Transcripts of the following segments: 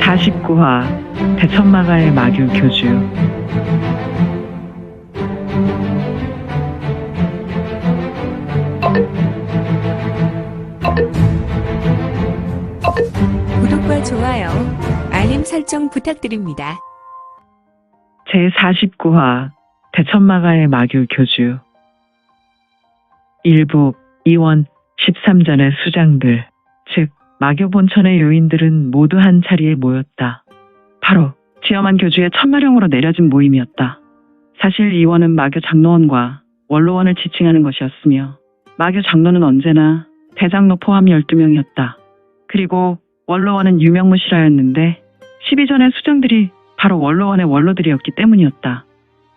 제49화 대천마가의 마교 교주 구독과 좋아요, 알림 설정 부탁드립니다. 제49화 대천마가의 마교 교주 1부 2원 13전의 수장들 즉 마교 본천의 요인들은 모두 한 자리에 모였다. 바로 지엄한 교주의 천마령으로 내려진 모임이었다. 사실 이원은 마교 장로원과 원로원을 지칭하는 것이었으며 마교 장로는 언제나 대장로 포함 12명이었다. 그리고 원로원은 유명무실하였는데 12전의 수장들이 바로 원로원의 원로들이었기 때문이었다.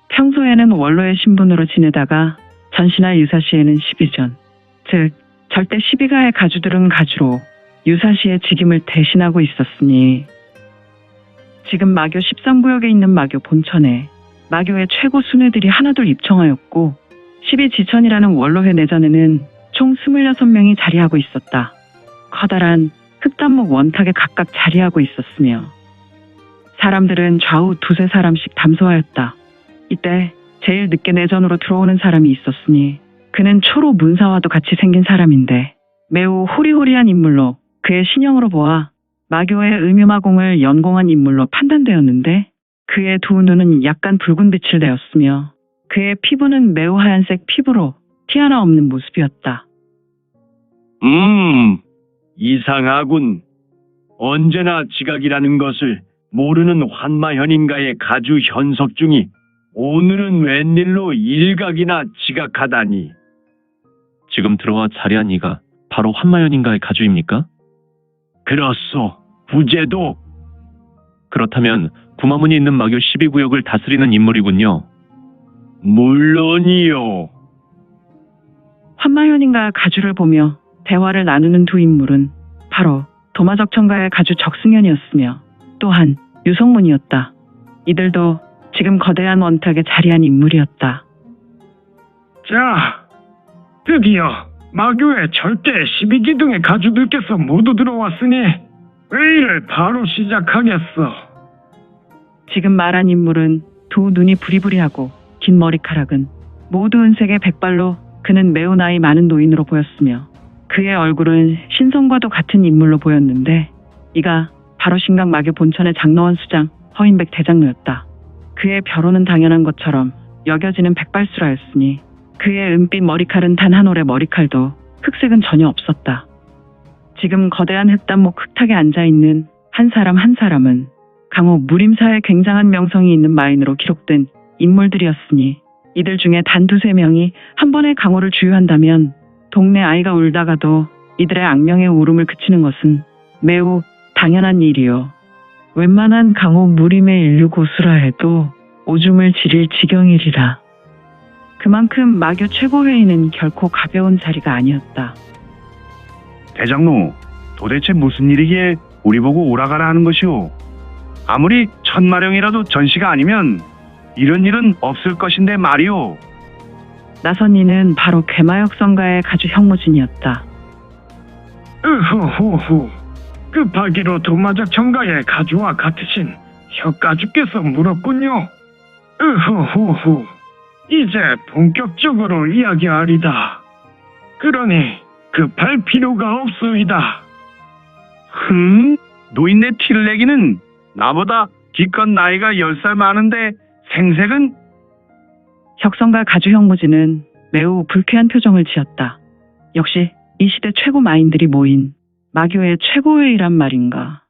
평소에는 원로의 신분으로 지내다가 전시나 유사시에는 12전, 즉 절대 12가의 가주들은 가주로 유사시의 직임을 대신하고 있었으니 지금 마교 13구역에 있는 마교 본천에 마교의 최고 순회들이 하나둘 입청하였고 12지천이라는 원로회 내전에는 총 26명이 자리하고 있었다. 커다란 흑단목 원탁에 각각 자리하고 있었으며 사람들은 좌우 두세 사람씩 담소하였다. 이때 제일 늦게 내전으로 들어오는 사람이 있었으니 그는 초로 문사와도 같이 생긴 사람인데 매우 호리호리한 인물로 그의 신형으로 보아 마교의 음유마공을 연공한 인물로 판단되었는데 그의 두 눈은 약간 붉은 빛을 내었으며 그의 피부는 매우 하얀색 피부로 티 하나 없는 모습이었다. 음, 이상하군. 언제나 지각이라는 것을 모르는 환마현인가의 가주 현석중이 오늘은 웬일로 일각이나 지각하다니. 지금 들어와 자리한 이가 바로 환마연인가의 가주입니까? 그렇소, 부제도 그렇다면 구마문이 있는 마교 12구역을 다스리는 인물이군요. 물론이요. 환마현인가 가주를 보며 대화를 나누는 두 인물은 바로 도마적천가의 가주 적승현이었으며 또한 유성문이었다. 이들도 지금 거대한 원탁에 자리한 인물이었다. 자, 드디어 마교의 절대 12기둥의 가주들께서 모두 들어왔으니 회의를 바로 시작하겠어. 지금 말한 인물은 두 눈이 부리부리하고 긴 머리카락은 모두 은색의 백발로 그는 매우 나이 많은 노인으로 보였으며 그의 얼굴은 신성과도 같은 인물로 보였는데 이가 바로 신각 마교 본천의 장로원 수장 허인백 대장로였다. 그의 벼로는 당연한 것처럼 여겨지는 백발수라였으니 그의 은빛 머리칼은 단 한 올의 머리칼도 흑색은 전혀 없었다. 지금 거대한 흑단목 흙탁에 앉아있는 한 사람 한 사람은 강호 무림사의 굉장한 명성이 있는 마인으로 기록된 인물들이었으니 이들 중에 단 두세 명이 한 번에 강호를 주유한다면 동네 아이가 울다가도 이들의 악명의 울음을 그치는 것은 매우 당연한 일이요. 웬만한 강호 무림의 인류 고수라 해도 오줌을 지릴 지경이리라. 그만큼 마교 최고회의는 결코 가벼운 자리가 아니었다. 대장로, 도대체 무슨 일이기에 우리 보고 오라가라 하는 것이오? 아무리 천마령이라도 전시가 아니면 이런 일은 없을 것인데 말이오. 나선 이는 바로 괴마역성가의 가주 형무진이었다. 으후후후. 급하기로 도마적 청가의 가주와 같으신 혀가주께서 물었군요. 으후후후. 이제 본격적으로 이야기하리다. 그러니 급할 필요가 없소이다. 흠, 노인네 티를 내기는 나보다 기껏 나이가 10살 많은데 생색은 혁성가 가주 형무진은 매우 불쾌한 표정을 지었다. 역시 이 시대 최고 마인들이 모인 마교의 최고회의란 말인가.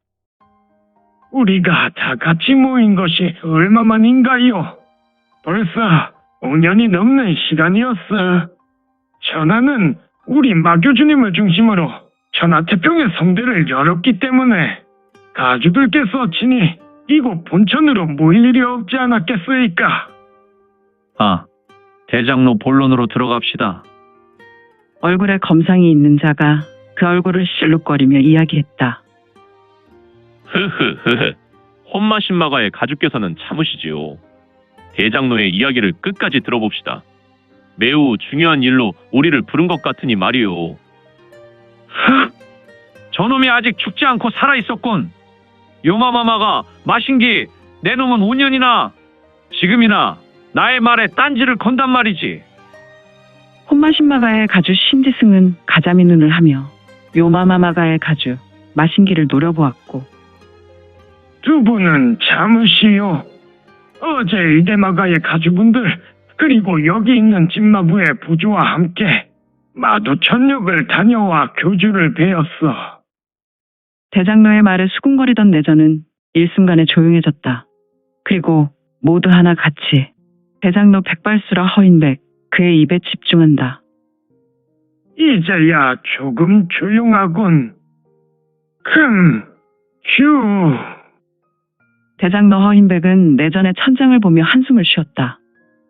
우리가 다 같이 모인 것이 얼마만인가요? 벌써 5년이 넘는 시간이었어. 천하는 우리 마교주님을 중심으로 천하태평의 성대를 열었기 때문에 가주들께서 친히 이곳 본천으로 모일 일이 없지 않았겠소이까. 아, 대장로 본론으로 들어갑시다. 얼굴에 검상이 있는 자가 그 얼굴을 실룩거리며 이야기했다. 흐흐흐흐. 혼마신 마가의 가주께서는 참으시지요. 대장로의 이야기를 끝까지 들어봅시다. 매우 중요한 일로 우리를 부른 것 같으니 말이오. 저놈이 아직 죽지 않고 살아 있었군. 요마마마가 마신기 내 놈은 5년이나 지금이나 나의 말에 딴지를 건단 말이지. 혼마신마가의 가주 신지승은 가자미 눈을 하며 요마마마가의 가주 마신기를 노려보았고 두 분은 참으시오. 어제 이대마가의 가주분들 그리고 여기 있는 진마부의 부주와 함께 마도천역을 다녀와 교주를 배웠어. 대장로의 말에 수군거리던 내전은 일순간에 조용해졌다. 그리고 모두 하나 같이 대장로 백발수라 허인백 그의 입에 집중한다. 이제야 조금 조용하군. 흠, 휴. 대장로 허인백은 내전의 천장을 보며 한숨을 쉬었다.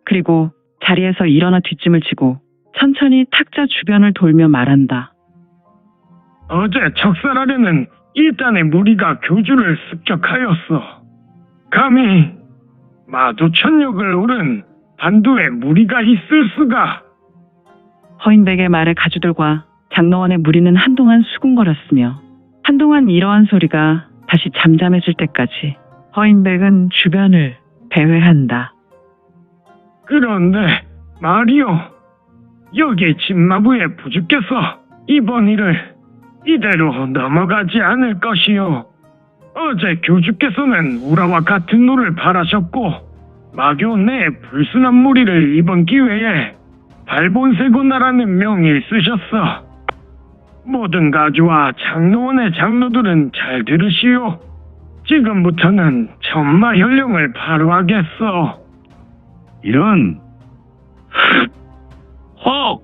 그리고 자리에서 일어나 뒷짐을 지고 천천히 탁자 주변을 돌며 말한다. 어제 적살하려는 일단의 무리가 교주를 습격하였어. 감히 마도천역을 오른 반도에 무리가 있을 수가. 허인백의 말에 가주들과 장로원의 무리는 한동안 수군거렸으며 한동안 이러한 소리가 다시 잠잠해질 때까지 허인백은 주변을 배회한다. 그런데 말이오, 여기 진마부의 부주께서 이번 일을 이대로 넘어가지 않을 것이오. 어제 교주께서는 우라와 같은 노를 바라셨고 마교 내 불순한 무리를 이번 기회에 발본세고나라는 명을 쓰셨어. 모든 가주와 장로원의 장로들은 잘 들으시오. 지금부터는 천마현령을 바로 하겠어. 이런 헉!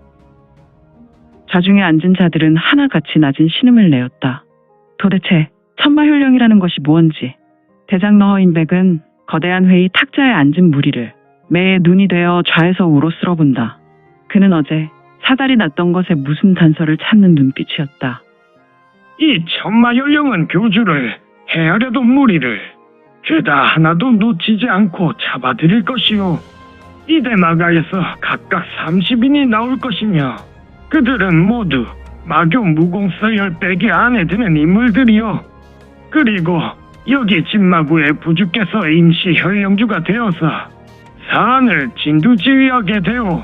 자중에 앉은 자들은 하나같이 낮은 신음을 내었다. 도대체 천마효령이라는 것이 무언지 대장로 허인백은 거대한 회의 탁자에 앉은 무리를 매의 눈이 되어 좌에서 우로 쓸어본다. 그는 어제 사달이 났던 것에 무슨 단서를 찾는 눈빛이었다. 이 천마 연령은 교주를 헤아려던 무리를 죄다 하나도 놓치지 않고 잡아들일 것이오. 이대 마가에서 각각 30인이 나올 것이며 그들은 모두 마교 무공서 열백의 안에 드는 인물들이오. 그리고 여기 진마부의 부주께서 임시 현령주가 되어서 사안을 진두지휘하게 되오.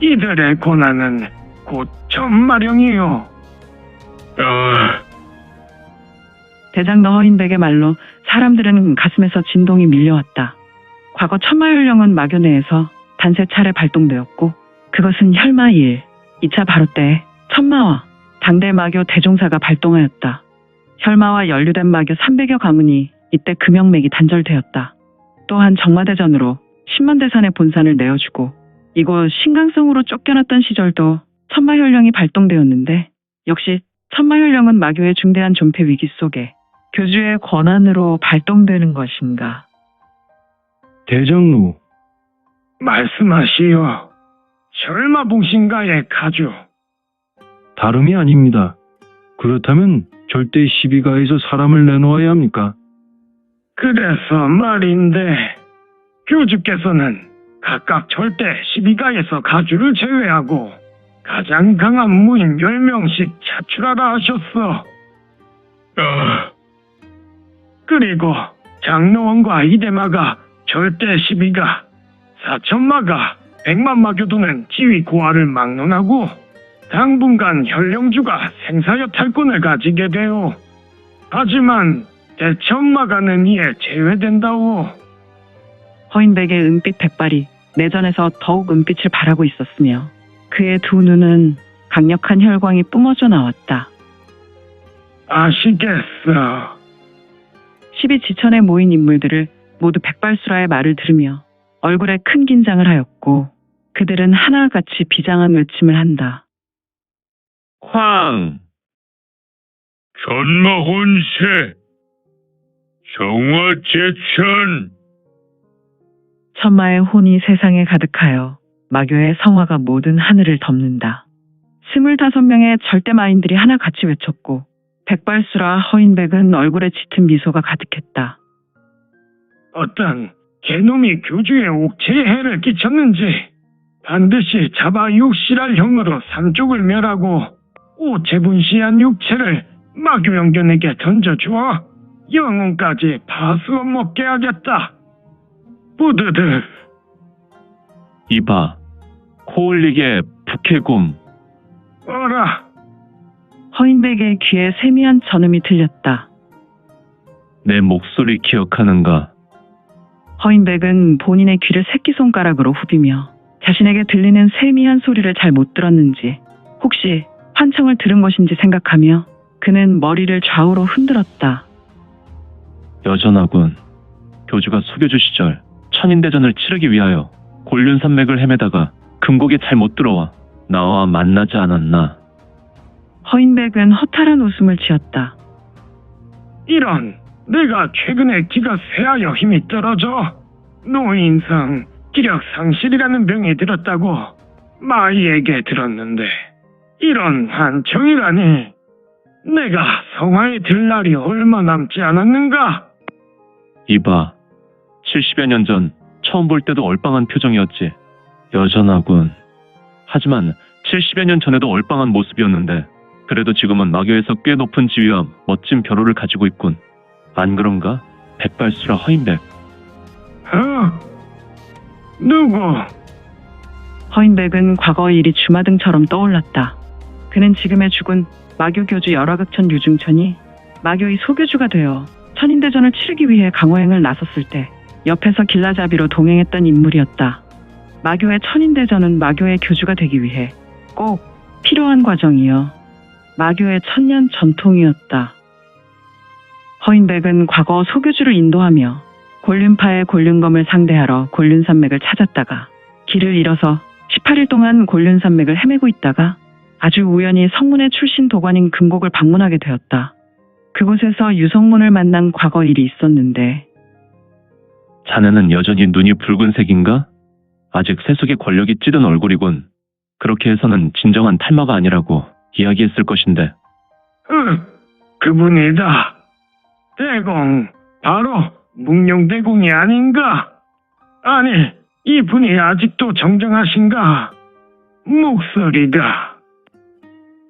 이들의 고난은 곧 천마령이오. 아... 대장로 허인백의 말로 사람들은 가슴에서 진동이 밀려왔다. 과거 천마효령은 마교 내에서 단세 차례 발동되었고 그것은 혈마 2일 2차 바로 때 천마와 당대 마교 대종사가 발동하였다. 혈마와 연루된 마교 300여 가문이 이때 금영맥이 단절되었다. 또한 정마대전으로 10만 대산의 본산을 내어주고 이곳 신강성으로 쫓겨났던 시절도 천마혈령이 발동되었는데 역시 천마혈령은 마교의 중대한 존폐 위기 속에 교주의 권한으로 발동되는 것인가? 대장로, 말씀하시오. 철마봉신가의 가주. 다름이 아닙니다. 그렇다면 절대 시비가에서 사람을 내놓아야 합니까? 그래서 말인데 교주께서는 각각 절대 12가에서 가주를 제외하고 가장 강한 무인 10명씩 차출하라 하셨어. 그리고 장로원과 이대마가 절대 12가, 사천마가, 백만마 교도는 지위 고하를 막론하고 당분간 현령주가 생사여 탈권을 가지게 되오. 하지만 대천마가는 이에 제외된다오. 허인백의 은빛 백발이 내전에서 더욱 은빛을 발하고 있었으며 그의 두 눈은 강력한 혈광이 뿜어져 나왔다. 아시겠어. 십이 지천에 모인 인물들을 모두 백발수라의 말을 들으며 얼굴에 큰 긴장을 하였고 그들은 하나같이 비장한 외침을 한다. 황! 전마혼세, 정화제천. 천마의 혼이 세상에 가득하여 마교의 성화가 모든 하늘을 덮는다. 스물다섯 명의 절대 마인들이 하나같이 외쳤고 백발수라 허인백은 얼굴에 짙은 미소가 가득했다. 어떤 개놈이 교주의 옥체에 해를 끼쳤는지 반드시 잡아 육실할 형으로 삼족을 멸하고 오체분시한 육체를 마교영견에게 던져주어 영혼까지 파수어 먹게 하겠다. 부드들 이봐, 코 올리게 북해곰. 어라 허인백의 귀에 세미한 전음이 들렸다. 내 목소리 기억하는가? 허인백은 본인의 귀를 새끼손가락으로 후비며 자신에게 들리는 세미한 소리를 잘 못 들었는지 혹시 환청을 들은 것인지 생각하며 그는 머리를 좌우로 흔들었다. 여전하군. 교주가 소교주 시절 천인대전을 치르기 위하여 곤륜산맥을 헤매다가 금곡에 잘 못 들어와 나와 만나지 않았나. 허인백은 허탈한 웃음을 지었다. 이런 내가 최근에 기가 쇠하여 힘이 떨어져 노인성 기력 상실이라는 병이 들었다고 마이에게 들었는데 이런 한청이라니 내가 성화에 들 날이 얼마 남지 않았는가 이봐, 70여 년 전 처음 볼 때도 얼빵한 표정이었지. 여전하군. 하지만 70여 년 전에도 얼빵한 모습이었는데 그래도 지금은 마교에서 꽤 높은 지위와 멋진 벼로를 가지고 있군. 안 그런가? 백발수라 허인백. 어? 누구? 허인백은 과거의 일이 주마등처럼 떠올랐다. 그는 지금의 죽은 마교 교주 열화극천 유중천이 마교의 소교주가 되어 천인대전을 치르기 위해 강호행을 나섰을 때 옆에서 길라잡이로 동행했던 인물이었다. 마교의 천인대전은 마교의 교주가 되기 위해 꼭 필요한 과정이요. 마교의 천년 전통이었다. 허인백은 과거 소교주를 인도하며 곤륜파의 곤륜검을 상대하러 곤륜산맥을 찾았다가 길을 잃어서 18일 동안 곤륜산맥을 헤매고 있다가 아주 우연히 성문의 출신 도관인 금곡을 방문하게 되었다. 그곳에서 유성문을 만난 과거 일이 있었는데 자네는 여전히 눈이 붉은색인가? 아직 세속의 권력이 찌든 얼굴이군. 그렇게 해서는 진정한 탈마가 아니라고 이야기했을 것인데. 응, 그분이다. 대공, 바로 묵룡대공이 아닌가? 아니, 이분이 아직도 정정하신가? 목소리다.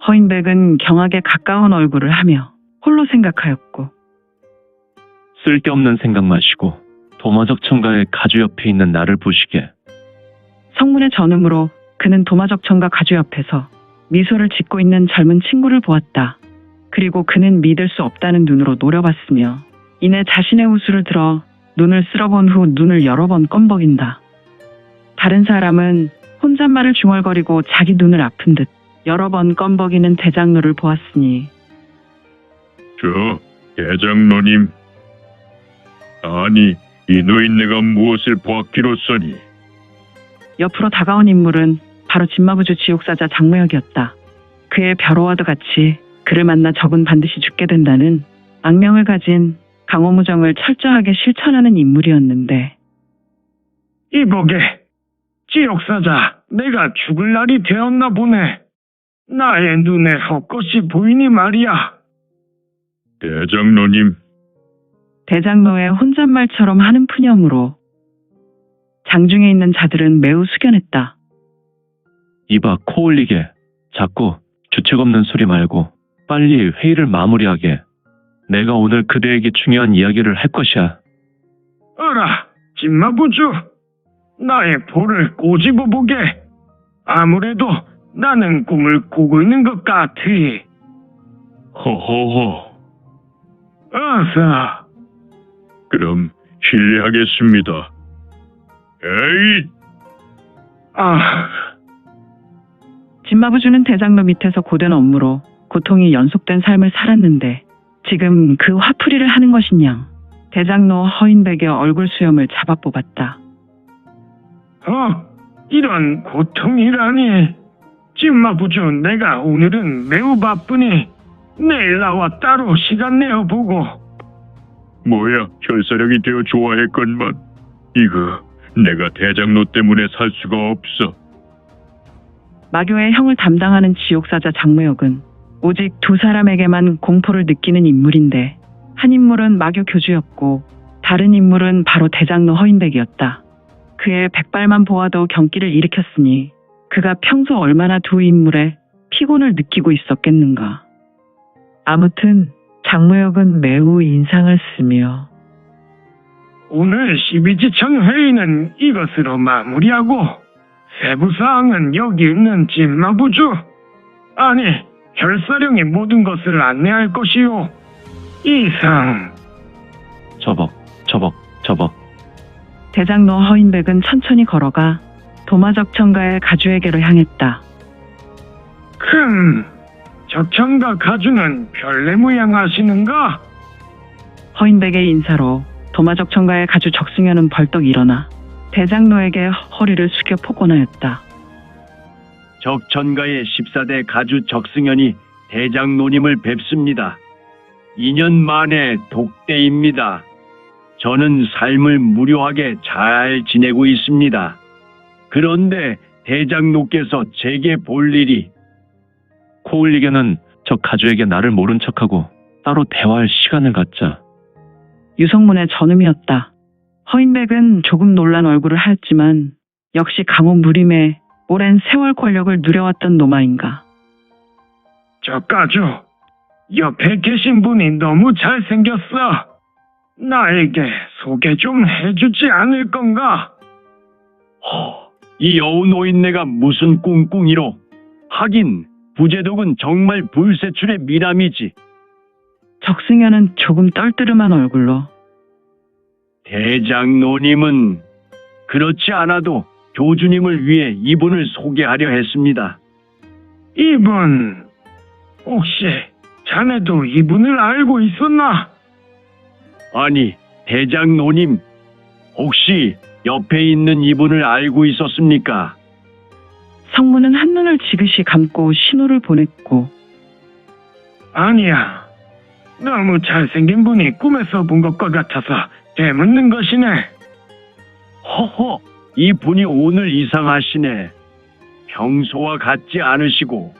허인백은 경악에 가까운 얼굴을 하며 홀로 생각하였고 쓸데없는 생각 마시고 도마적 청가의 가주 옆에 있는 나를 보시게. 성문의 전음으로 그는 도마적천과 가주 옆에서 미소를 짓고 있는 젊은 친구를 보았다. 그리고 그는 믿을 수 없다는 눈으로 노려봤으며 이내 자신의 우수를 들어 눈을 쓸어본 후 눈을 여러 번 껌벅인다. 다른 사람은 혼잣말을 중얼거리고 자기 눈을 아픈 듯 여러 번 껌벅이는 대장로를 보았으니 저 대장로님 아니 이 노인네가 무엇을 보았기로써니 옆으로 다가온 인물은 바로 진마부주 지옥사자 장무혁이었다. 그의 벼로와도 같이 그를 만나 적은 반드시 죽게 된다는 악명을 가진 강호무정을 철저하게 실천하는 인물이었는데 이보게, 지옥사자, 내가 죽을 날이 되었나 보네. 나의 눈에 헛것이 보이니 말이야. 대장로님 대장로의 혼잣말처럼 하는 푸념으로 장중에 있는 자들은 매우 숙연했다. 이봐 코 올리게. 자꾸 주책 없는 소리 말고 빨리 회의를 마무리하게. 내가 오늘 그대에게 중요한 이야기를 할 것이야. 어라, 진마부주. 나의 볼을 꼬집어 보게. 아무래도 나는 꿈을 꾸고 있는 것 같으니. 허허허 어서. 그럼 실례하겠습니다 에이 아, 진마부주는 대장로 밑에서 고된 업무로 고통이 연속된 삶을 살았는데 지금 그 화풀이를 하는 것이냐. 대장로 허인백의 얼굴 수염을 잡아 뽑았다. 어, 이런 고통이라니. 진마부주, 내가 오늘은 매우 바쁘니 내일 나와 따로 시간 내어 보고. 뭐야 혈사력이 되어 좋아했건만 이거 내가 대장로 때문에 살 수가 없어 마교의 형을 담당하는 지옥사자 장무혁은 오직 두 사람에게만 공포를 느끼는 인물인데 한 인물은 마교 교주였고 다른 인물은 바로 대장로 허인백이었다. 그의 백발만 보아도 경기를 일으켰으니 그가 평소 얼마나 두 인물의 피곤을 느끼고 있었겠는가. 아무튼 장무혁은 매우 인상을 쓰며 오늘 12지청 회의는 이것으로 마무리하고 세부사항은 여기 있는 진마부주 아니 결사령이 모든 것을 안내할 것이요 이상 저벅, 저벅, 저벅. 대장로 허인백은 천천히 걸어가 도마적청가의 가주에게로 향했다. 흠 적청과 가주는 별내 모양 하시는가? 허인백의 인사로 도마적청가의 가주 적승현은 벌떡 일어나 대장로에게 허리를 숙여 포곤하였다. 적천가의 14대 가주 적승현이 대장노님을 뵙습니다. 2년 만에 독대입니다. 저는 삶을 무료하게 잘 지내고 있습니다. 그런데 대장노께서 제게 볼 일이 코울리게는 저 가주에게 나를 모른 척하고 따로 대화할 시간을 갖자. 유성문의 전음이었다. 허인백은 조금 놀란 얼굴을 하였지만 역시 강호 무림의 오랜 세월 권력을 누려왔던 노마인가. 저 가주 옆에 계신 분이 너무 잘생겼어 나에게 소개 좀 해주지 않을 건가? 허, 이 여우 노인네가 무슨 꿍꿍이로 하긴 부제독은 정말 불세출의 미남이지. 적승현은 조금 떨뜨름한 얼굴로 대장노님은 그렇지 않아도 교주님을 위해 이분을 소개하려 했습니다. 이분 혹시 자네도 이분을 알고 있었나? 아니, 대장노님, 혹시 옆에 있는 이분을 알고 있었습니까? 성문은 한눈을 지그시 감고 신호를 보냈고 아니야 너무 잘생긴 분이 꿈에서 본 것과 같아서 되묻는 것이네 허허, 이 분이 오늘 이상하시네. 평소와 같지 않으시고,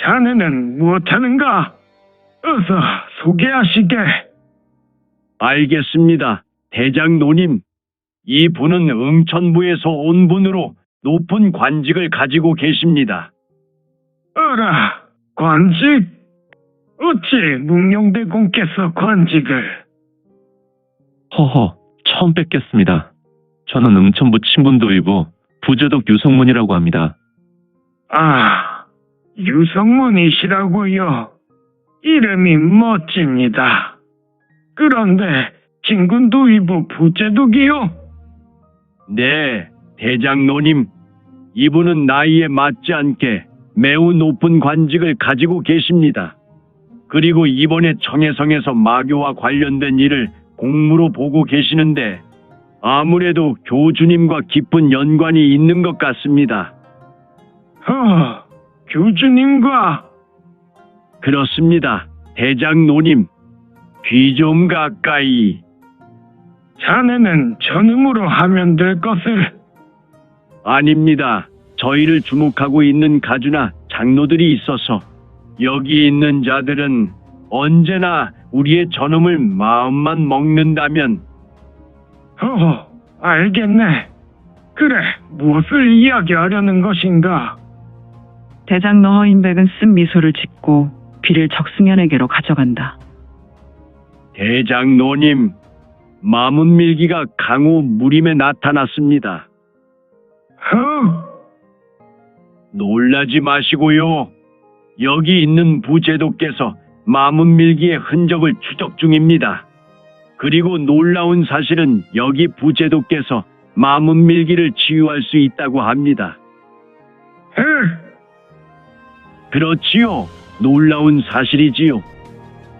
자네는 무엇하는가? 어서 소개하시게 알겠습니다. 대장 노님, 이 분은 응천부에서 온 분으로 높은 관직을 가지고 계십니다. 어라 관직? 어찌 묵룡대 공께서 관직을 허허, 처음 뵙겠습니다. 저는 응천부 친분도이고 부제독 유성문이라고 합니다. 아 유성문이시라고요 이름이 멋집니다 그런데 진군도위부 부제독이요? 네, 대장노님. 이분은 나이에 맞지 않게 매우 높은 관직을 가지고 계십니다. 그리고 이번에 청해성에서 마교와 관련된 일을 공무로 보고 계시는데 아무래도 교주님과 깊은 연관이 있는 것 같습니다. 어, 교주님과 그렇습니다. 대장노님. 귀 좀 가까이. 자네는 전음으로 하면 될 것을 아닙니다. 저희를 주목하고 있는 가주나 장로들이 있어서 여기 있는 자들은 언제나 우리의 전음을 마음만 먹는다면 허허, 알겠네. 그래, 무엇을 이야기하려는 것인가? 대장로 허인백은 쓴 미소를 짓고 비를 적승현에게로 가져간다. 대장노님 마문밀기가 강호 무림에 나타났습니다. 허, 놀라지 마시고요. 여기 있는 부제독께서 마문밀기의 흔적을 추적 중입니다. 그리고 놀라운 사실은 여기 부제독께서 마문밀기를 치유할 수 있다고 합니다. 헐, 그렇지요. 놀라운 사실이지요.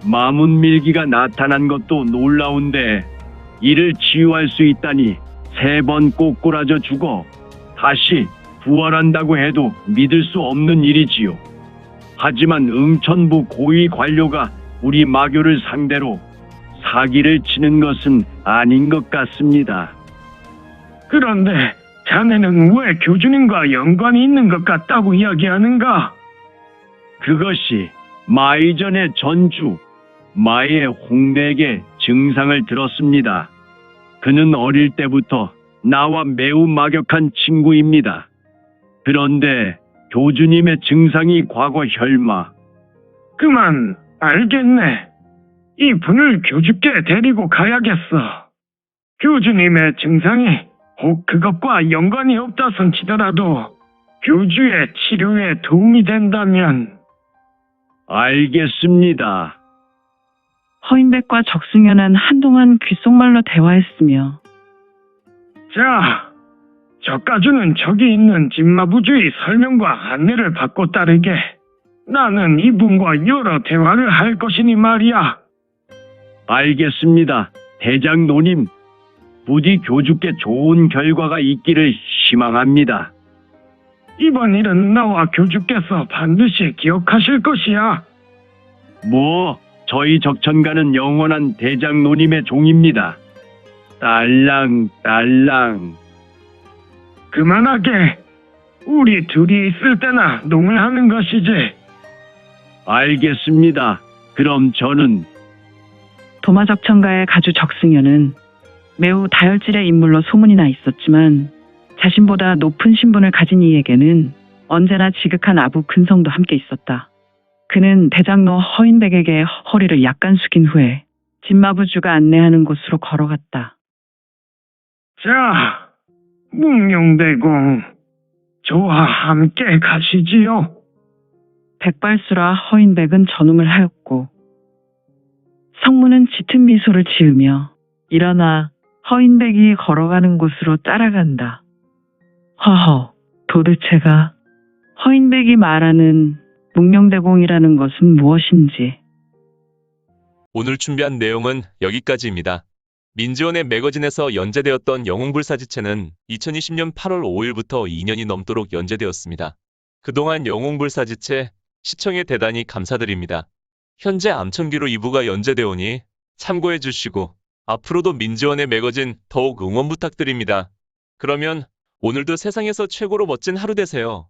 마문밀기가 나타난 것도 놀라운데 이를 치유할 수 있다니 세 번 꼬꾸라져 죽어 다시 부활한다고 해도 믿을 수 없는 일이지요. 하지만 응천부 고위 관료가 우리 마교를 상대로 사기를 치는 것은 아닌 것 같습니다. 그런데 자네는 왜 교주님과 연관이 있는 것 같다고 이야기하는가? 그것이 마이전의 전주, 마의 홍대에게 증상을 들었습니다. 그는 어릴 때부터 나와 매우 막역한 친구입니다. 그런데 교주님의 증상이 과거 혈마, 그만 알겠네. 이 분을 교주께 데리고 가야겠어. 교주님의 증상이 혹 그것과 연관이 없다손 치더라도 교주의 치료에 도움이 된다면 알겠습니다. 허인백과 적승연은 한동안 귓속말로 대화했으며 자, 저가주는 저기 있는 진마부주의 설명과 안내를 받고 따르게 나는 이분과 여러 대화를 할 것이니 말이야. 알겠습니다. 대장 노님, 부디 교주께 좋은 결과가 있기를 희망합니다. 이번 일은 나와 교주께서 반드시 기억하실 것이야. 뭐, 저희 적천가는 영원한 대장 노님의 종입니다. 딸랑, 딸랑. 그만하게. 우리 둘이 있을 때나 농을 하는 것이지. 알겠습니다. 그럼 저는 도마적천가의 가주 적승연은 매우 다혈질의 인물로 소문이 나 있었지만 자신보다 높은 신분을 가진 이에게는 언제나 지극한 아부 근성도 함께 있었다. 그는 대장로 허인백에게 허리를 약간 숙인 후에 진마부주가 안내하는 곳으로 걸어갔다. 자, 묵룡대공. 저와 함께 가시지요. 백발수라 허인백은 전움을 하였고 성문은 짙은 미소를 지으며 일어나 허인백이 걸어가는 곳으로 따라간다. 허허, 도대체가 허인백이 말하는 묵명대공이라는 것은 무엇인지 오늘 준비한 내용은 여기까지입니다. 민지원의 매거진에서 연재되었던 영웅불사지체는 2020년 8월 5일부터 2년이 넘도록 연재되었습니다. 그동안 영웅불사지체 시청에 대단히 감사드립니다. 현재 암천기로 2부가 연재되오니 참고해 주시고 앞으로도 민지원의 매거진 더욱 응원 부탁드립니다. 그러면 오늘도 세상에서 최고로 멋진 하루 되세요.